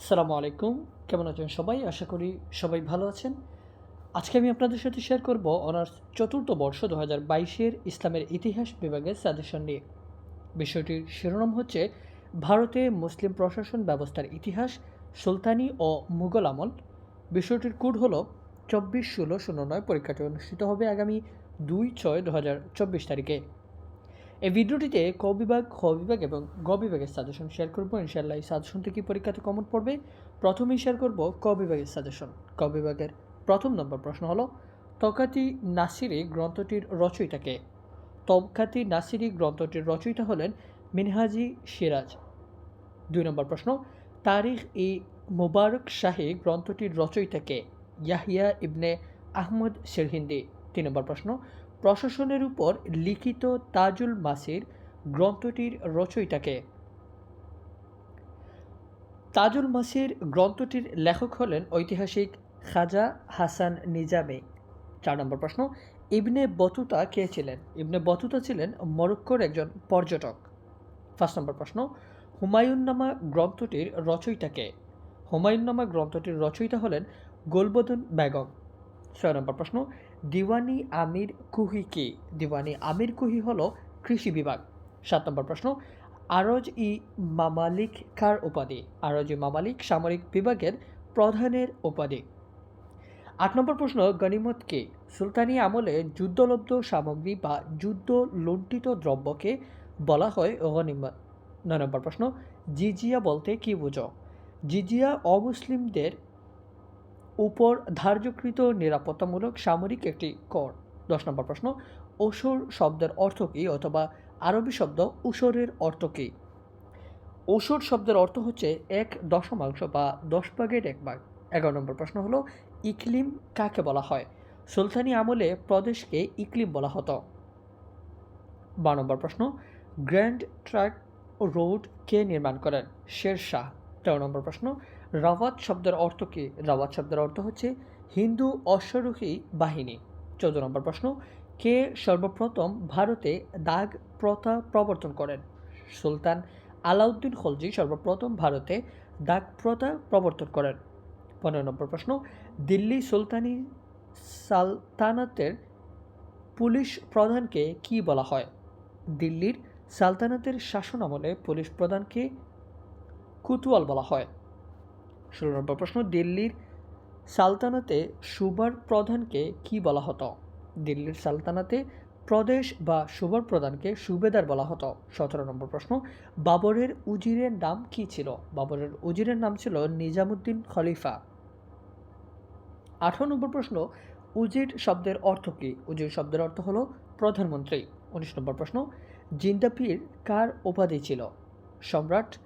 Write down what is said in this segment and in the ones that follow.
আসসালামু আলাইকুম। কেমন আছেন সবাই? আশা করি সবাই ভালো আছেন। আজকে আমি আপনাদের সাথে শেয়ার করব অনার্স চতুর্থ বর্ষ দু হাজার বাইশের ইসলামের ইতিহাস বিভাগের সাজেশন নিয়ে। বিষয়টির শিরোনাম হচ্ছে, ভারতে মুসলিম প্রশাসন ব্যবস্থার ইতিহাস, সুলতানি ও মুঘল আমল। বিষয়টির কোড হল চব্বিশ ষোলো শূন্য নয়। পরীক্ষাটি অনুষ্ঠিত হবে আগামী দুই ছয় দু হাজার চব্বিশ তারিখে। এই ভিডিওটিতে ক বিভাগ, খ বিভাগ এবং গ বিভাগের সাজেশন শেয়ার করব। ইনশাল্লাহ এই সাজেশন থেকে পরীক্ষাতে কমন পড়বে। প্রথমেই শেয়ার করব ক বিভাগের সাজেশন। ক বিভাগের প্রথম নম্বর প্রশ্ন হলো, তকাতি নাসিরি গ্রন্থটির রচয়িতাকে? তবকাতি নাসিরি গ্রন্থটির রচয়িতা হলেন মিনহাজি সিরাজ। দুই নম্বর প্রশ্ন, তারিখ ই মুবারক শাহী গ্রন্থটির রচয়িতাকে? ইয়াহিয়া ইবনে আহমদ সিরহিন্দি। তিন নম্বর প্রশ্ন প্রশাসনের উপর লিখিত তাজুল মাসির গ্রন্থটির রচয়িতাকে। তাজুল মাসির গ্রন্থটির লেখক হলেন ঐতিহাসিক খাজা হাসান নিজামে। চার নম্বর প্রশ্ন, ইবনে বতুতা কে ছিলেন? ইবনে বতুতা ছিলেন মরক্কোর একজন পর্যটক। ফার্স্ট নম্বর প্রশ্ন, হুমায়ুন্নামা গ্রন্থটির রচয়িতাকে হুমায়ুন্নামা গ্রন্থটির রচয়িতা হলেন গোলবদন বেগম। ছয় নম্বর প্রশ্ন দিওয়ানি আমির কুহি কি? দিওয়ানি আমির কুহি হলো কৃষি বিভাগ। সাত নম্বর প্রশ্ন, আরজ ই মামালিক কার উপাধি? আরজ ই মামালিক সামরিক বিভাগের প্রধানের উপাধি। আট নম্বর প্রশ্ন গনিমত কে? সুলতানি আমলে যুদ্ধলব্ধ সামগ্রী বা যুদ্ধ লুণ্ঠিত দ্রব্যকে বলা হয় গনিমত নয় নম্বর প্রশ্ন, জিজিয়া বলতে কি বুঝো? জিজিয়া অমুসলিমদের উপর ধার্যকৃত নিরাপত্তামূলক সামরিক একটি কর। দশ নম্বর প্রশ্ন, ওসর শব্দের অর্থ কী অথবা আরবি শব্দ উসরের অর্থ কী? ওসর শব্দের অর্থ হচ্ছে এক দশমাংশ বা দশ ভাগের এক ভাগ। এগারো নম্বর প্রশ্ন হলো, ইকলিম কাকে বলা হয়? সুলতানি আমলে প্রদেশকে ইকলিম বলা হতো। বারো নম্বর প্রশ্ন, গ্র্যান্ড ট্র্যাক রোড কে নির্মাণ করেন? শের শাহ তেরো নম্বর প্রশ্ন রাওয়াত শব্দের অর্থ কী? রাওয়াত শব্দের অর্থ হচ্ছে হিন্দু অশ্বারোহী বাহিনী। চৌদ্দ নম্বর প্রশ্ন, কে সর্বপ্রথম ভারতে দাগ প্রথা প্রবর্তন করেন? সুলতান আলাউদ্দিন খলজি সর্বপ্রথম ভারতে দাগ প্রথা প্রবর্তন করেন। পনেরো নম্বর প্রশ্ন, দিল্লি সুলতানি সালতানাতের পুলিশ প্রধানকে কি বলা হয়? দিল্লির সালতানাতের শাসন আমলে পুলিশ প্রধানকে কুতুয়াল বলা হয়। ষোলো নম্বর প্রশ্ন, দিল্লির সালতানাতে সুবার প্রধানকে কি বলা হতো? দিল্লির সালতানাতে প্রদেশ বা সুবার প্রধানকে সুবেদার বলা হতো। সতেরো নম্বর প্রশ্ন, বাবরের উজিরের নাম কি ছিল? বাবরের উজিরের নাম ছিল নিজামুদ্দিন খলিফা। আঠারো নম্বর প্রশ্ন, উজির শব্দের অর্থ কী? উজির শব্দের অর্থ হলো প্রধানমন্ত্রী। উনিশ নম্বর প্রশ্ন, জিন্দাপির কার উপাধি ছিল? সম্রাট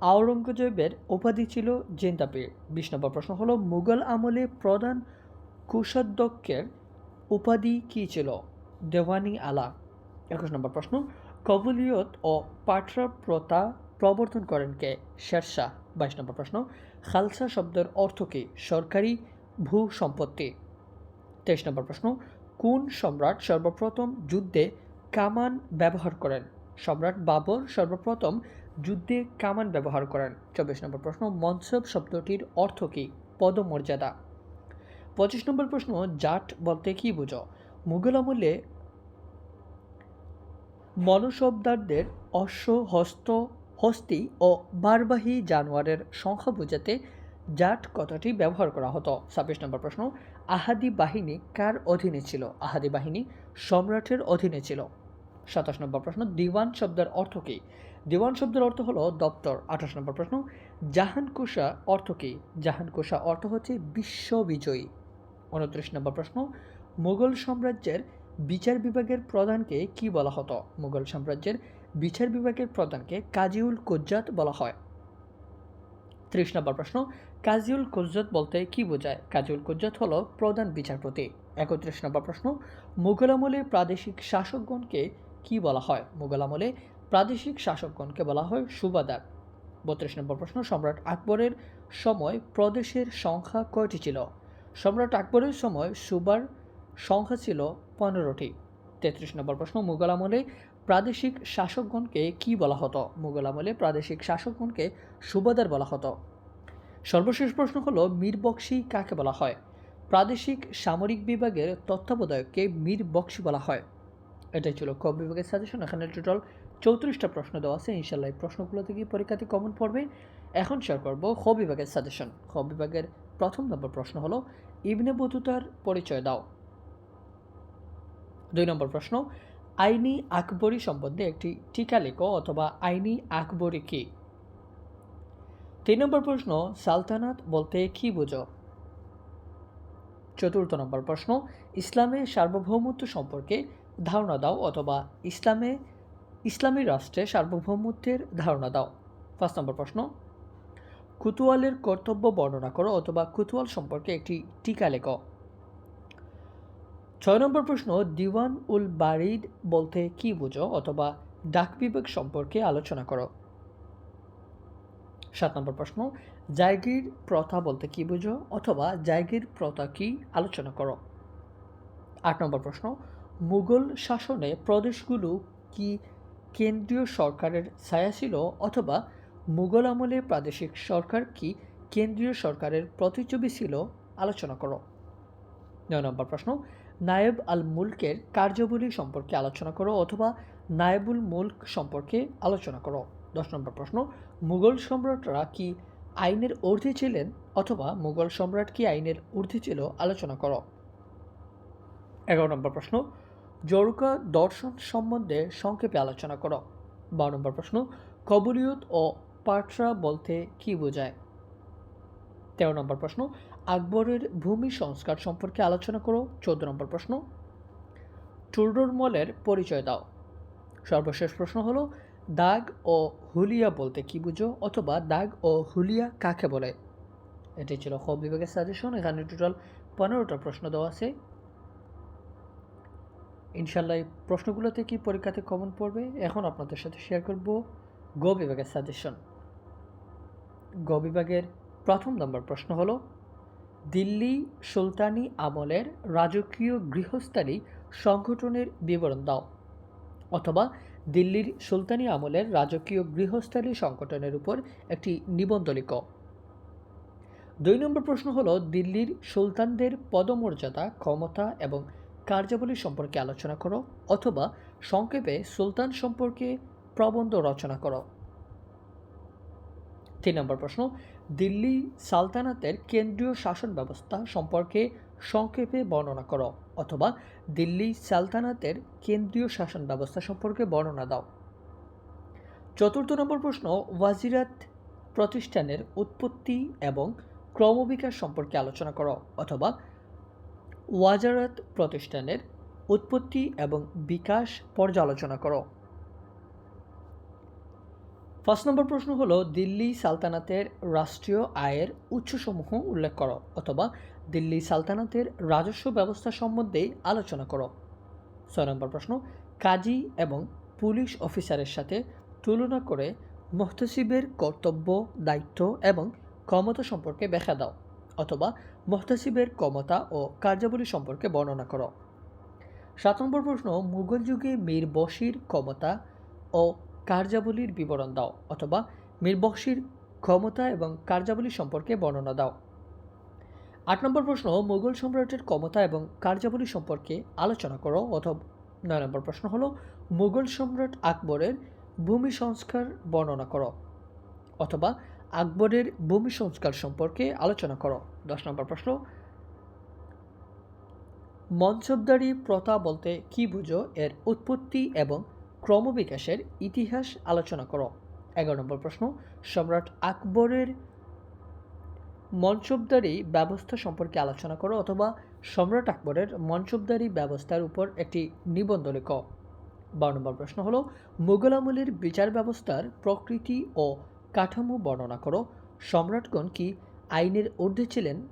আওরঙ্গজেবের উপাধি ছিল জেন্দাপির। বিশ নম্বর প্রশ্ন হলো, মুঘল আমলে প্রধান কুষাধ্যক্ষের উপাধি কী ছিল? দেওয়ানি আলা। একুশ নম্বর প্রশ্ন, কবুলিয়ত ও পাটরা প্রথা প্রবর্তন করেন কে? শেরশাহ। বাইশ নম্বর প্রশ্ন, খালসা শব্দের অর্থ কী? সরকারি ভূ সম্পত্তি তেইশ নম্বর প্রশ্ন, কোন সম্রাট সর্বপ্রথম যুদ্ধে কামান ব্যবহার করেন? সম্রাট বাবর সর্বপ্রথম যুদ্ধে কামান ব্যবহার করেন। চব্বিশ নম্বর প্রশ্ন মনসব শব্দটির অর্থ কী? পদমর্যাদা। পঁচিশ নম্বর প্রশ্ন, জাট বলতে কী বুঝো? মুঘল আমলে মনসবদারদের অশ্ব হস্ত হস্তি ও বারবাহী জানোয়ারের সংখ্যা বোঝাতে জাট কথাটি ব্যবহার করা হতো। ছাব্বিশ নম্বর প্রশ্ন, আহাদি বাহিনী কার অধীনে ছিল? আহাদি বাহিনী সম্রাটের অধীনে ছিল। সাতাশ নম্বর প্রশ্ন, দিওয়ান শব্দের অর্থ কী? দিওয়ান শব্দের অর্থ হলো দপ্তর, আঠাশ নম্বর প্রশ্ন জাহানকুশা অর্থ কী? জাহানকুশা অর্থ হচ্ছে বিশ্ববিজয়ী। উনত্রিশ নম্বর প্রশ্ন মুঘল সাম্রাজ্যের বিচার বিভাগের প্রধানকে কি বলা হতো? মুঘল সাম্রাজ্যের বিচার বিভাগের প্রধানকে কাজিউল কুজ্জাত বলা হয়। ত্রিশ নম্বর প্রশ্ন, কাজিউল কুজ্জাত বলতে কি বোঝায়? কাজিউল কুজ্জাত হলো প্রধান বিচারপতি। একত্রিশ নম্বর প্রশ্ন মুঘল আমলে প্রাদেশিক শাসকগণকে কি বলা হয়? মুঘল আমলে প্রাদেশিক শাসকগণকে বলা হয় সুবাদার। বত্রিশ নম্বর প্রশ্ন, সম্রাট আকবরের সময় প্রদেশের সংখ্যা কয়টি ছিল? সম্রাট আকবরের সময় সুবার সংখ্যা ছিল পনেরোটি। তেত্রিশ নম্বর প্রশ্ন, মুঘল আমলে প্রাদেশিক শাসকগণকে কি বলা হতো? মুঘল আমলে প্রাদেশিক শাসকগণকে সুবাদার বলা হতো। সর্বশেষ প্রশ্ন হলো, মীর বক্সি কাকে বলা হয়? প্রাদেশিক সামরিক বিভাগের তত্ত্বাবধায়ককে মীর বক্সি বলা হয়। এটাই ছিল ক বিভাগের সাজেশন এখানে টোটাল চৌত্রিশটা প্রশ্ন দেওয়া আছে। ইনশাল্লাহ এই প্রশ্নগুলো থেকে পরীক্ষাতে কমন পড়বে। এখন শেয়ার করব খ বিভাগের সাজেশন খ বিভাগের প্রথম নম্বর প্রশ্ন হলো, ইবনে বতুতার পরিচয় দাও। দুই নম্বর প্রশ্ন, আইনি আকবরী সম্বন্ধে একটি টিকা লেখো অথবা আইনি আকবরী কি? তিন নম্বর প্রশ্ন, সালতানাত বলতে কি বুঝো? চতুর্থ নম্বর প্রশ্ন ইসলামের সার্বভৌমত্ব সম্পর্কে ধারণা দাও অথবা ইসলামে, ইসলামী রাষ্ট্রে সার্বভৌমত্বের ধারণা দাও। পাঁচ নম্বর প্রশ্ন। কুতুয়ালের কর্তব্য বর্ণনা করো অথবা কুতুয়াল সম্পর্কে একটি টিকা লেখ। ছয় নম্বর প্রশ্ন, দিওয়ান উল বারিদ বলতে কি বুঝো অথবা ডাক বিভাগ সম্পর্কে আলোচনা করো। সাত নম্বর প্রশ্ন, জায়গির প্রথা বলতে কি বুঝো অথবা জায়গির প্রথা কি আলোচনা করো। আট নম্বর প্রশ্ন মুঘল শাসনে প্রদেশগুলো কি কেন্দ্রীয় সরকারের ছায়া ছিল অথবা মুঘল আমলে প্রাদেশিক সরকার কি কেন্দ্রীয় সরকারের প্রতিচ্ছবি ছিল? আলোচনা করো। নয় নম্বর প্রশ্ন, নায়েব আল মুলকের কার্যাবলী সম্পর্কে আলোচনা করো অথবা নায়েবুল মুলক সম্পর্কে আলোচনা করো। দশ নম্বর প্রশ্ন, মুঘল সম্রাটরা কি আইনের ঊর্ধ্বে ছিলেন অথবা মুঘল সম্রাট কি আইনের ঊর্ধ্বে ছিল? আলোচনা করো। এগারো নম্বর প্রশ্ন জরুকা দর্শন সম্বন্ধে সংক্ষেপে আলোচনা করো। বারো নম্বর প্রশ্ন, কবুলিয়ত ও পাটরা বলতে কি বোঝায়? তেরো নম্বর প্রশ্ন, আকবরের ভূমি সংস্কার সম্পর্কে আলোচনা করো। চোদ্দ নম্বর প্রশ্ন টুরডোরমলের পরিচয় দাও। সর্বশেষ প্রশ্ন হলো, দাগ ও হুলিয়া বলতে কি বুঝো অথবা দাগ ও হুলিয়া কাকে বলে? এটি ছিল খ বিভাগের সাজেশন এখানে টোটাল পনেরোটা প্রশ্ন দেওয়া আছে। ইনশাল্লাহ এই প্রশ্নগুলো থেকে পরীক্ষাতে কমন পড়বে? এখন আপনাদের সাথে শেয়ার করব গ বিভাগের সাজেশন গ বিভাগের প্রথম নম্বর প্রশ্ন হলো, দিল্লি সুলতানি আমলের রাজকীয় গৃহস্থালী সংগঠনের বিবরণ দাও অথবা দিল্লির সুলতানি আমলের রাজকীয় গৃহস্থালী সংগঠনের উপর একটি নিবন্ধ লিখ। দুই নম্বর প্রশ্ন হলো, দিল্লির সুলতানদের পদমর্যাদা, ক্ষমতা এবং কার্যাবলী সম্পর্কে আলোচনা করো অথবা সংক্ষেপে সুলতান সম্পর্কে প্রবন্ধ রচনা করো। তিন নম্বর প্রশ্ন, দিল্লি সালতানাতের কেন্দ্রীয় শাসন ব্যবস্থা সম্পর্কে সংক্ষেপে বর্ণনা করো অথবা দিল্লি সালতানাতের কেন্দ্রীয় শাসন ব্যবস্থা সম্পর্কে বর্ণনা দাও। চতুর্থ নম্বর প্রশ্ন, ওয়াজিরাত প্রতিষ্ঠানের উৎপত্তি এবং ক্রমবিকাশ সম্পর্কে আলোচনা করো অথবা ওয়াজারাত প্রতিষ্ঠানের উৎপত্তি এবং বিকাশ পর্যালোচনা করো। ফার্স্ট নম্বর প্রশ্ন হলো, দিল্লি সালতানাতের রাষ্ট্রীয় আয়ের উৎসসমূহ উল্লেখ করো অথবা দিল্লি সালতানাতের রাজস্ব ব্যবস্থা সম্বন্ধে আলোচনা করো। ছয় নম্বর প্রশ্ন, কাজী এবং পুলিশ অফিসারের সাথে তুলনা করে মোহতসিবের কর্তব্য, দায়িত্ব এবং ক্ষমতা সম্পর্কে ব্যাখ্যা দাও অথবা মোহতাসিবের ক্ষমতা ও কার্যাবলী সম্পর্কে বর্ণনা করো। সাত নম্বর প্রশ্ন, মুঘল যুগে মীর বশির ক্ষমতা ও কার্যাবলীর বিবরণ দাও অথবা মীর বশির ক্ষমতা এবং কার্যাবলী সম্পর্কে বর্ণনা দাও। আট নম্বর প্রশ্ন, মুঘল সম্রাটের ক্ষমতা এবং কার্যাবলী সম্পর্কে আলোচনা করো অথবা নয় নম্বর প্রশ্ন হলো, মুঘল সম্রাট আকবরের ভূমি সংস্কার বর্ণনা করো অথবা আকবরের ভূমি সংস্কার সম্পর্কে আলোচনা করো। দশ নম্বর প্রশ্ন। মনসবদারি প্রথা বলতে কি বুঝো? এর উৎপত্তি এবং ক্রমবিকাশের ইতিহাস আলোচনা করো। এগারো নম্বর প্রশ্ন। সম্রাট আকবরের মনসবদারি ব্যবস্থা সম্পর্কে আলোচনা করো অথবা সম্রাট আকবরের মনসবদারি ব্যবস্থার উপর একটি নিবন্ধ লেখ। বারো নম্বর প্রশ্ন হলো, মুঘল আমলের বিচার ব্যবস্থার প্রকৃতি ও কাঠামো বর্ণনা করো। সম্রাটগণ কি আইনের ঊর্ধ্বে ছিলেন?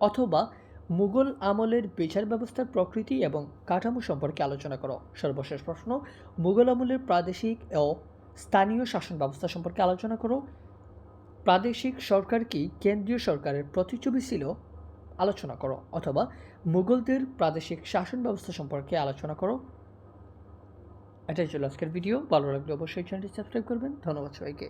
অথবা মুঘল আমলের বিচার ব্যবস্থার প্রকৃতি এবং কাঠামো সম্পর্কে আলোচনা করো। সর্বশেষ প্রশ্ন, মুঘল আমলের প্রাদেশিক ও স্থানীয় শাসন ব্যবস্থা সম্পর্কে আলোচনা করো। প্রাদেশিক সরকার কি কেন্দ্রীয় সরকারের প্রতিচ্ছবি ছিল? আলোচনা করো। অথবা মুঘলদের প্রাদেশিক শাসন ব্যবস্থা সম্পর্কে আলোচনা করো। এটাই ছিল আজকের ভিডিও ভালো লাগলে অবশ্যই চ্যানেলটি সাবস্ক্রাইব করবেন। ধন্যবাদ সবাইকে।